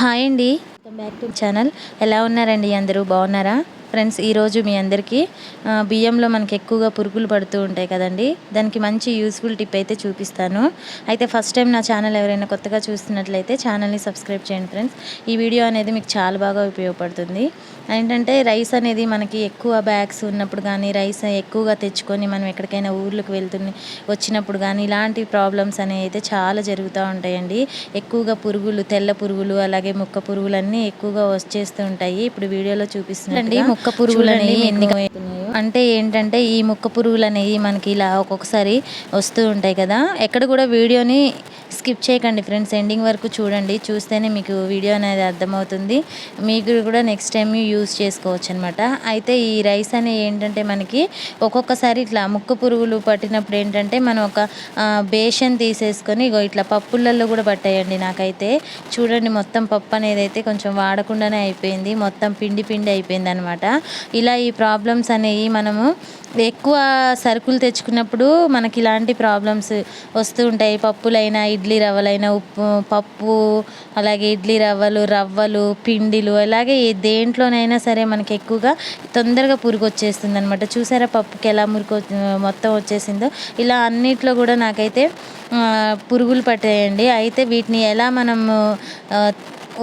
Hi అండి. Welcome back to channel ఎలా ఉన్నారండి అందరూ? బాగున్నారా? ఫ్రెండ్స్ ఈరోజు మీ అందరికీ బియ్యంలో మనకి ఎక్కువగా పురుగులు పడుతూ ఉంటాయి కదండి. దానికి మంచి యూస్ఫుల్ టిప్ అయితే చూపిస్తాను. అయితే ఫస్ట్ టైం నా ఛానల్ ఎవరైనా కొత్తగా చూస్తున్నట్లయితే ఛానల్ని సబ్స్క్రైబ్ చేయండి ఫ్రెండ్స్. ఈ వీడియో అనేది మీకు చాలా బాగా ఉపయోగపడుతుంది. ఏంటంటే రైస్ అనేది మనకి ఎక్కువ బ్యాగ్స్ ఉన్నప్పుడు కానీ రైస్ ఎక్కువగా తెచ్చుకొని మనం ఎక్కడికైనా ఊర్లకు వెళ్తున్న వచ్చినప్పుడు కానీ ఇలాంటి ప్రాబ్లమ్స్ అనేవి అయితే చాలా జరుగుతూ ఉంటాయండి. ఎక్కువగా పురుగులు తెల్ల పురుగులు అలాగే ముక్క పురుగులు అన్నీ ఎక్కువగా వచ్చేస్తూ ఉంటాయి. ఇప్పుడు వీడియోలో చూపిస్తుందండి ముక్క పురుగులు అనేవి ఎన్ని అంటే ఏంటంటే ఈ ముక్క పురుగులు అనేవి మనకి ఇలా ఒక్కొక్కసారి వస్తూ ఉంటాయి కదా. ఎక్కడ కూడా వీడియోని స్కిప్ చేయకండి ఫ్రెండ్స్. ఎండింగ్ వరకు చూడండి. చూస్తేనే మీకు వీడియో అనేది అర్థమవుతుంది. మీకు కూడా నెక్స్ట్ టైం యూస్ చేసుకోవచ్చు అనమాట అయితే ఈ రైస్ అనేవి ఏంటంటే మనకి ఒక్కొక్కసారి ఇట్లా ముక్క పురుగులు పట్టినప్పుడు ఏంటంటే మనం ఒక బేషన్ తీసేసుకొని ఇగో ఇట్లా పప్పులలో కూడా పట్టాయండి నాకైతే. చూడండి మొత్తం పప్పు అనేది అయితే కొంచెం వాడకుండానే అయిపోయింది. మొత్తం పిండి పిండి అయిపోయింది అనమాట ఇలా ఈ ప్రాబ్లమ్స్ అనేవి మనము ఎక్కువ సరుకులు తెచ్చుకున్నప్పుడు మనకి ఇలాంటి ప్రాబ్లమ్స్ వస్తూ ఉంటాయి. పప్పులైనా ఇడ్లీ రవ్వలైనా ఉప్పు పప్పు అలాగే ఇడ్లీ రవ్వలు రవ్వలు పిండిలు అలాగే దేంట్లోనైనా సరే మనకి ఎక్కువగా తొందరగా పురుగు వచ్చేస్తుంది అనమాట చూసారా పప్పుకి ఎలా మురుకు మొత్తం వచ్చేసిందో? ఇలా అన్నిట్లో కూడా నాకైతే పురుగులు పట్టాయండి. అయితే వీటిని ఎలా మనము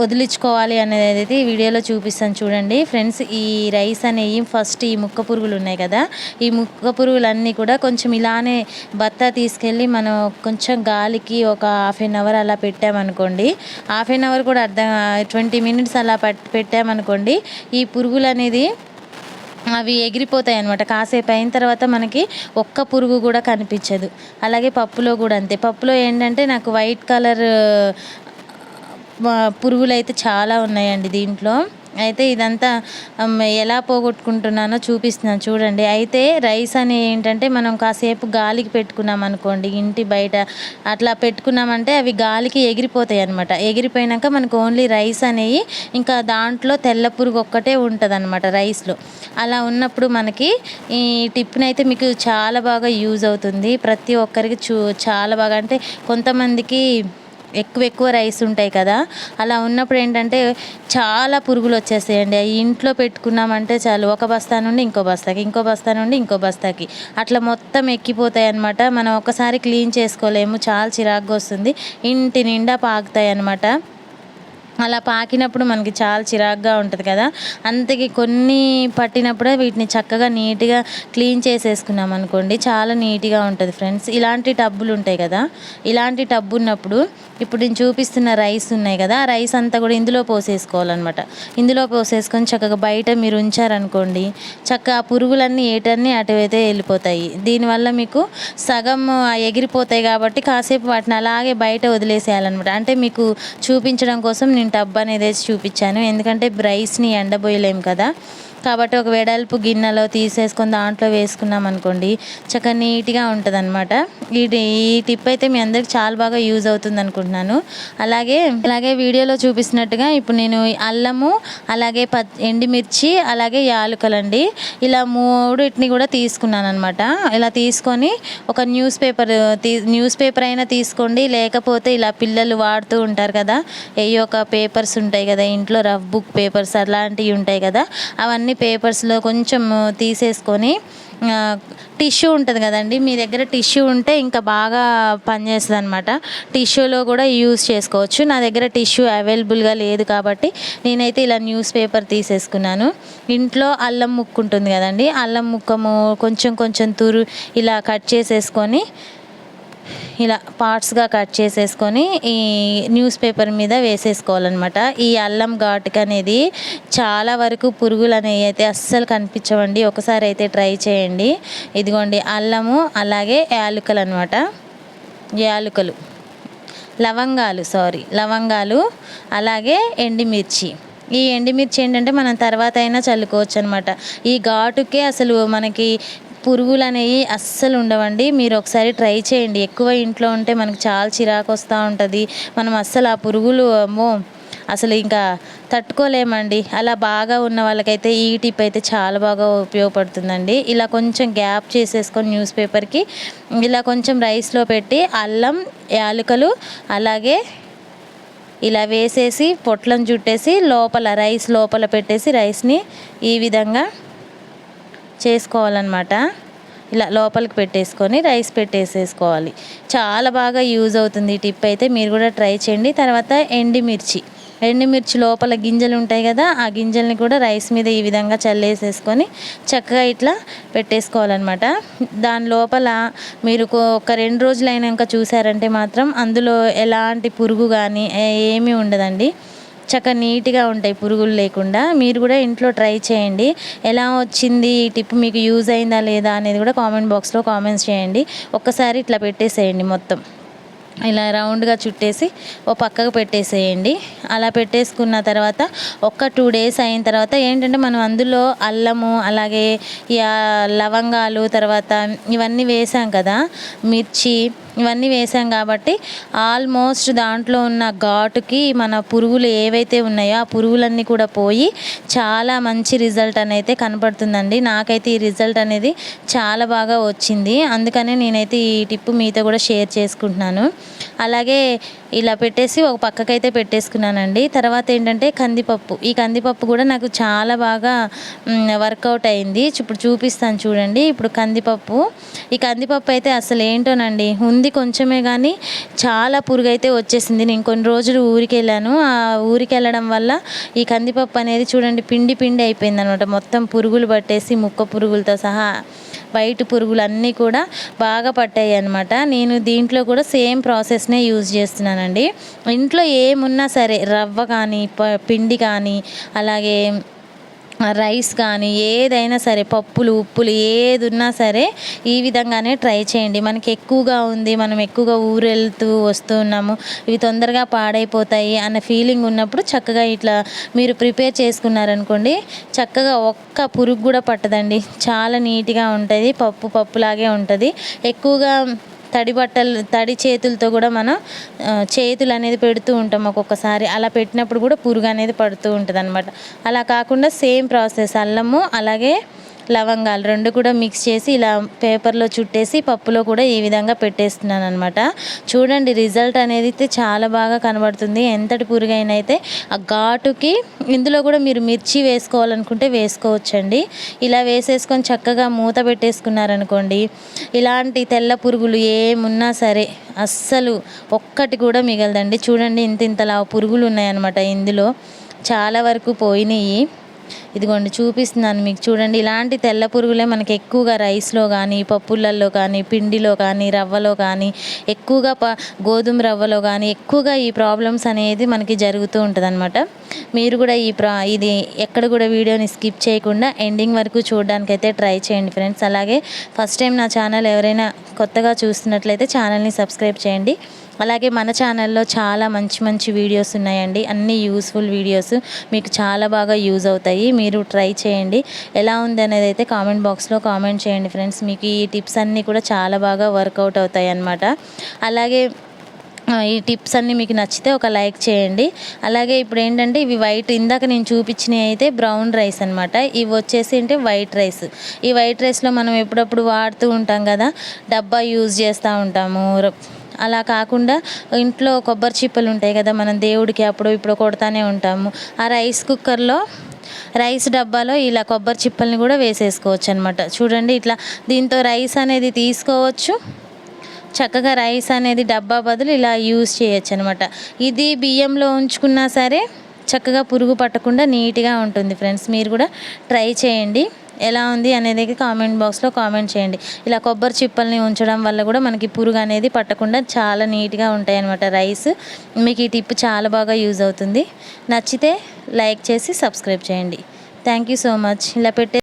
వదిలించుకోవాలి అనేది అయితే ఈ వీడియోలో చూపిస్తాను చూడండి. ఫ్రెండ్స్ ఈ రైస్ అనేవి ఫస్ట్ ఈ ముక్క పురుగులు ఉన్నాయి కదా. ఈ ముక్క పురుగులన్నీ కూడా కొంచెం ఇలానే బత్త తీసుకెళ్ళి మనం కొంచెం గాలికి ఒక హాఫ్ ఎన్ అవర్ అలా పెట్టామనుకోండి. హాఫ్ ఎన్ అవర్ కూడా అర్థం ట్వంటీ మినిట్స్ అలా పెట్టామనుకోండి ఈ పురుగులు అనేది అవి ఎగిరిపోతాయి అనమాట కాసేపు అయిన తర్వాత మనకి ఒక్క పురుగు కూడా కనిపించదు. అలాగే పప్పులో కూడా అంతే. పప్పులో ఏంటంటే నాకు వైట్ కలర్ పురుగులు అయితే చాలా ఉన్నాయండి దీంట్లో. అయితే ఇదంతా ఎలా పోగొట్టుకుంటున్నానో చూపిస్తున్నాను చూడండి. అయితే రైస్ అని ఏంటంటే మనం కాసేపు గాలికి పెట్టుకున్నాం అనుకోండి ఇంటి బయట అట్లా పెట్టుకున్నామంటే అవి గాలికి ఎగిరిపోతాయి అనమాట ఎగిరిపోయినాక మనకు ఓన్లీ రైస్ అనేవి ఇంకా దాంట్లో తెల్ల పురుగు ఒక్కటే ఉంటుంది అనమాట రైస్లో. అలా ఉన్నప్పుడు మనకి ఈ టిప్ని అయితే మీకు చాలా బాగా యూజ్ అవుతుంది. ప్రతి ఒక్కరికి చూ చాలా బాగా అంటే కొంతమందికి ఎక్కువ ఎక్కువ రైస్ ఉంటాయి కదా. అలా ఉన్నప్పుడు ఏంటంటే చాలా పురుగులు వచ్చేస్తాయండి. అవి ఇంట్లో పెట్టుకున్నామంటే చాలు. ఒక బస్తా నుండి ఇంకో బస్తాకి ఇంకో బస్తా నుండి ఇంకో బస్తాకి. అట్లా మొత్తం ఎక్కిపోతాయి అనమాట మనం ఒకసారి క్లీన్ చేసుకోలేము. చాలా చిరాకుగా వస్తుంది. ఇంటి నిండా పాకుతాయి అనమాట అలా పాకినప్పుడు మనకి చాలా చిరాగ్గా ఉంటుంది కదా. అంతకి కొన్ని పట్టినప్పుడే వీటిని చక్కగా నీట్గా క్లీన్ చేసేసుకున్నాం అనుకోండి. చాలా నీట్గా ఉంటుంది ఫ్రెండ్స్. ఇలాంటి టబ్బులు ఉంటాయి కదా. ఇలాంటి టబ్బు ఉన్నప్పుడు ఇప్పుడు నేను చూపిస్తున్న రైస్ ఉన్నాయి కదా. ఆ రైస్ అంతా కూడా ఇందులో పోసేసుకోవాలన్నమాట. ఇందులో పోసేసుకొని చక్కగా బయట మీరు ఉంచారనుకోండి చక్కగా ఆ పురుగులన్నీ ఏటన్నీ అటువైతే వెళ్ళిపోతాయి. దీనివల్ల మీకు సగం ఎగిరిపోతాయి కాబట్టి కాసేపు వాటిని అలాగే బయట వదిలేసేయాలన్నమాట. అంటే మీకు చూపించడం కోసం నేను టబ్ అనేది వేసి చూపించాను. ఎందుకంటే బ్రైస్ని ఎండబోయలేము కదా. కాబట్టి ఒక వెడల్పు గిన్నెలో తీసేసుకొని దాంట్లో వేసుకున్నాం అనుకోండి చక్కగా నీట్గా ఉంటుంది అనమాట ఈ ఈ టిప్ అయితే మీ అందరికి చాలా బాగా యూజ్ అవుతుంది అనుకుంటున్నాను. అలాగే అలాగే వీడియోలో చూపిస్తున్నట్టుగా ఇప్పుడు నేను అల్లము అలాగే ప ఎండిమిర్చి అలాగే యాలకులండి. ఇలా మూడిటిని కూడా తీసుకున్నాను అనమాట ఇలా తీసుకొని ఒక న్యూస్ పేపర్ తీ న్యూస్ పేపర్ అయినా తీసుకోండి. లేకపోతే ఇలా పిల్లలు వాడుతూ ఉంటారు కదా ఏ ఒక పేపర్స్ ఉంటాయి కదా ఇంట్లో రఫ్ బుక్ పేపర్స్ అలాంటివి ఉంటాయి కదా అవన్నీ పేపర్స్లో కొంచెం తీసేసుకొని టిష్యూ ఉంటుంది కదండి మీ దగ్గర టిష్యూ ఉంటే ఇంకా బాగా పనిచేస్తుంది అనమాట టిష్యూలో కూడా యూస్ చేసుకోవచ్చు. నా దగ్గర టిష్యూ అవైలబుల్గా లేదు కాబట్టి నేనైతే ఇలా న్యూస్ పేపర్ తీసేసుకున్నాను. ఇంట్లో అల్లం ముక్కు ఉంటుంది కదండి అల్లం ముక్కము కొంచెం కొంచెం తురు ఇలా కట్ చేసేసుకొని ఇలా పార్ట్స్గా కట్ చేసేసుకొని ఈ న్యూస్ పేపర్ మీద వేసేసుకోవాలన్నమాట. ఈ అల్లం ఘాటుక అనేది చాలా వరకు పురుగులు అనేవి అయితే అస్సలు కనిపించవండి. ఒకసారి అయితే ట్రై చేయండి. ఇదిగోండి అల్లము అలాగే యాలుకలు అనమాట యాలుకలు లవంగాలు సారీ లవంగాలు అలాగే ఎండిమిర్చి. ఈ ఎండిమిర్చి ఏంటంటే మనం తర్వాత అయినా చల్లుకోవచ్చు అనమాట ఈ ఘాటుకే అసలు మనకి పురుగులు అనేవి అస్సలు ఉండవండి. మీరు ఒకసారి ట్రై చేయండి. ఎక్కువ ఇంట్లో ఉంటే మనకు చాలా చిరాకు వస్తూ ఉంటుంది. మనం అస్సలు ఆ పురుగులు అమ్మో అసలు ఇంకా తట్టుకోలేమండి. అలా బాగా ఉన్న వాళ్ళకైతే ఈ టిప్ అయితే చాలా బాగా ఉపయోగపడుతుందండి. ఇలా కొంచెం గ్యాప్ చేసేసుకొని న్యూస్ పేపర్కి ఇలా కొంచెం రైస్లో పెట్టి అల్లం యాలకులు అలాగే ఇలా వేసేసి పొట్లం చుట్టేసి లోపల రైస్ లోపల పెట్టేసి రైస్ని ఈ విధంగా చేసుకోవాలన్నమాట. ఇలా లోపలికి పెట్టేసుకొని రైస్ పెట్టేసేసుకోవాలి. చాలా బాగా యూజ్ అవుతుంది ఈ టిప్ అయితే. మీరు కూడా ట్రై చేయండి. తర్వాత ఎండిమిర్చి. ఎండుమిర్చి లోపల గింజలు ఉంటాయి కదా ఆ గింజల్ని కూడా రైస్ మీద ఈ విధంగా చల్లేసేసుకొని చక్కగా ఇట్లా పెట్టేసుకోవాలన్నమాట. దాని లోపల మీరు ఒక రెండు రోజులు అయినాక చూసారంటే మాత్రం అందులో ఎలాంటి పురుగు కానీ ఏమీ ఉండదండి. చక్కగా నీట్గా ఉంటాయి పురుగులు లేకుండా. మీరు కూడా ఇంట్లో ట్రై చేయండి. ఎలా వచ్చింది ఈ టిప్ మీకు యూజ్ అయిందా లేదా అనేది కూడా కామెంట్ బాక్స్లో కామెంట్స్ చేయండి. ఒక్కసారి ఇట్లా పెట్టేసేయండి మొత్తం. ఇలా రౌండ్గా చుట్టేసి ఓ పక్కకు పెట్టేసేయండి. అలా పెట్టేసుకున్న తర్వాత ఒక్క టూ డేస్ అయిన తర్వాత ఏంటంటే మనం అందులో అల్లము అలాగే లవంగాలు తర్వాత ఇవన్నీ వేసాం కదా మిర్చి ఇవన్నీ వేసాం కాబట్టి ఆల్మోస్ట్ దాంట్లో ఉన్న ఘాటుకి మన పురుగులు ఏవైతే ఉన్నాయో ఆ పురుగులన్నీ కూడా పోయి చాలా మంచి రిజల్ట్ అనేది కనపడుతుందండి. నాకైతే ఈ రిజల్ట్ అనేది చాలా బాగా వచ్చింది. అందుకనే నేనైతే ఈ టిప్ మీతో కూడా షేర్ చేసుకుంటున్నాను. అలాగే ఇలా పెట్టేసి ఒక పక్కకైతే పెట్టేసుకున్నానండి. తర్వాత ఏంటంటే కందిపప్పు. ఈ కందిపప్పు కూడా నాకు చాలా బాగా వర్కౌట్ అయింది. ఇప్పుడు చూపిస్తాను చూడండి. ఇప్పుడు కందిపప్పు. ఈ కందిపప్పు అయితే అసలు ఏంటోనండి? ఉంది కొంచెమే కానీ చాలా పురుగు అయితే వచ్చేసింది. నేను కొన్ని రోజులు ఊరికి వెళ్ళాను ఆ ఊరికి వెళ్ళడం వల్ల ఈ కందిపప్పు అనేది చూడండి పిండి పిండి అయిపోయింది అనమాట మొత్తం పురుగులు పట్టేసి ముక్క పురుగులతో సహా వైట్ పురుగులు అన్నీ కూడా బాగా పట్టాయి అనమాట నేను దీంట్లో కూడా సేమ్ ప్రాసెస్నే యూజ్ చేస్తున్నాను. చేస్తున్నానండి ఇంట్లో ఏమున్నా సరే రవ్వ కానీ పిండి కానీ అలాగే రైస్ కానీ ఏదైనా సరే పప్పులు ఉప్పులు ఏది ఉన్నా సరే ఈ విధంగానే ట్రై చేయండి. మనకి ఎక్కువగా ఉంది మనం ఎక్కువగా ఊరు వెళ్తూ వస్తున్నాము ఇవి తొందరగా పాడైపోతాయి అన్న ఫీలింగ్ ఉన్నప్పుడు చక్కగా ఇట్లా మీరు ప్రిపేర్ చేసుకున్నారనుకోండి చక్కగా ఒక్క పురుగు కూడా పట్టదండి. చాలా నీట్గా ఉంటుంది పప్పు పప్పులాగే ఉంటుంది. ఎక్కువగా తడి బట్టలు తడి చేతులతో కూడా మనం చేతులు అనేది పెడుతూ ఉంటాం ఒక్కొక్కసారి. అలా పెట్టినప్పుడు కూడా పురుగు అనేది పడుతూ ఉంటుంది అనమాట అలా కాకుండా సేమ్ ప్రాసెస్. అల్లము అలాగే లవంగాలు రెండు కూడా మిక్స్ చేసి ఇలా పేపర్లో చుట్టేసి పప్పులో కూడా ఈ విధంగా పెట్టేస్తున్నాను అనమాట చూడండి రిజల్ట్ అనేది అయితే చాలా బాగా కనబడుతుంది. ఎంతటి పురుగైన అయితే ఆ ఘాటుకి ఇందులో కూడా మీరు మిర్చి వేసుకోవాలనుకుంటే వేసుకోవచ్చండి. ఇలా వేసేసుకొని చక్కగా మూత పెట్టేసుకున్నారనుకోండి ఇలాంటి తెల్ల పురుగులు ఏమున్నా సరే అస్సలు ఒక్కటి కూడా మిగలదండి. చూడండి ఇంత ఇంతలా పురుగులు ఉన్నాయన్నమాట ఇందులో. చాలా వరకు పోయినాయి. ఇదిగోండి చూపిస్తున్నాను మీకు. చూడండి ఇలాంటి తెల్ల పురుగులే మనకి ఎక్కువగా రైస్లో కానీ పప్పులలో కానీ పిండిలో కానీ రవ్వలో కానీ ఎక్కువగా ప గోధుమ రవ్వలో కానీ ఎక్కువగా ఈ ప్రాబ్లమ్స్ అనేది మనకి జరుగుతూ ఉంటుంది మీరు కూడా ఈ ప్రా ఇది ఎక్కడ కూడా వీడియోని స్కిప్ చేయకుండా ఎండింగ్ వరకు చూడడానికైతే ట్రై చేయండి ఫ్రెండ్స్. అలాగే ఫస్ట్ టైం నా ఛానల్ ఎవరైనా కొత్తగా చూస్తున్నట్లయితే ఛానల్ని సబ్స్క్రైబ్ చేయండి. అలాగే మన ఛానల్లో చాలా మంచి మంచి వీడియోస్ ఉన్నాయండి. అన్ని యూస్ఫుల్ వీడియోస్ మీకు చాలా బాగా యూజ్ అవుతాయి. మీరు మీరు ట్రై చేయండి. ఎలా ఉంది అనేది అయితే కామెంట్ బాక్స్లో కామెంట్ చేయండి ఫ్రెండ్స్. మీకు ఈ టిప్స్ అన్నీ కూడా చాలా బాగా వర్కౌట్ అవుతాయి అన్నమాట. అలాగే ఈ టిప్స్ అన్నీ మీకు నచ్చితే ఒక లైక్ చేయండి. అలాగే ఇప్పుడు ఏంటంటే ఇవి వైట్ ఇందాక నేను చూపించినవి అయితే బ్రౌన్ రైస్ అనమాట ఇవి వచ్చేసి అంటే వైట్ రైస్. ఈ వైట్ రైస్లో మనం ఎప్పుడప్పుడు వాడుతూ ఉంటాం కదా డబ్బా యూజ్ చేస్తూ ఉంటాము. అలా కాకుండా ఇంట్లో కొబ్బరి చిప్పలు ఉంటాయి కదా మనం దేవుడికి అప్పుడు ఇప్పుడు కొడతానే ఉంటాము. ఆ రైస్ కుక్కర్లో రైస్ డబ్బాలో ఇలా కొబ్బరి చిప్పల్ని కూడా వేసేసుకోవచ్చు అనమాట చూడండి ఇట్లా దీంతో రైస్ అనేది తీసుకోవచ్చు. చక్కగా రైస్ అనేది డబ్బా బదులు ఇలా యూస్ చేయొచ్చు అనమాట ఇది బియ్యంలో ఉంచుకున్నా సరే చక్కగా పురుగు పట్టకుండా నీట్గా ఉంటుంది ఫ్రెండ్స్. మీరు కూడా ట్రై చేయండి. ఎలా ఉంది అనేది కామెంట్ బాక్స్లో కామెంట్ చేయండి. ఇలా కొబ్బరి చిప్పల్ని ఉంచడం వల్ల కూడా మనకి పురుగు అనేది పట్టకుండా చాలా నీట్గా ఉంటాయి అనమాట రైస్. మీకు ఈ టిప్ చాలా బాగా యూజ్ అవుతుంది. నచ్చితే లైక్ చేసి సబ్స్క్రైబ్ చేయండి. Thank you so much. ఇలా పెట్టే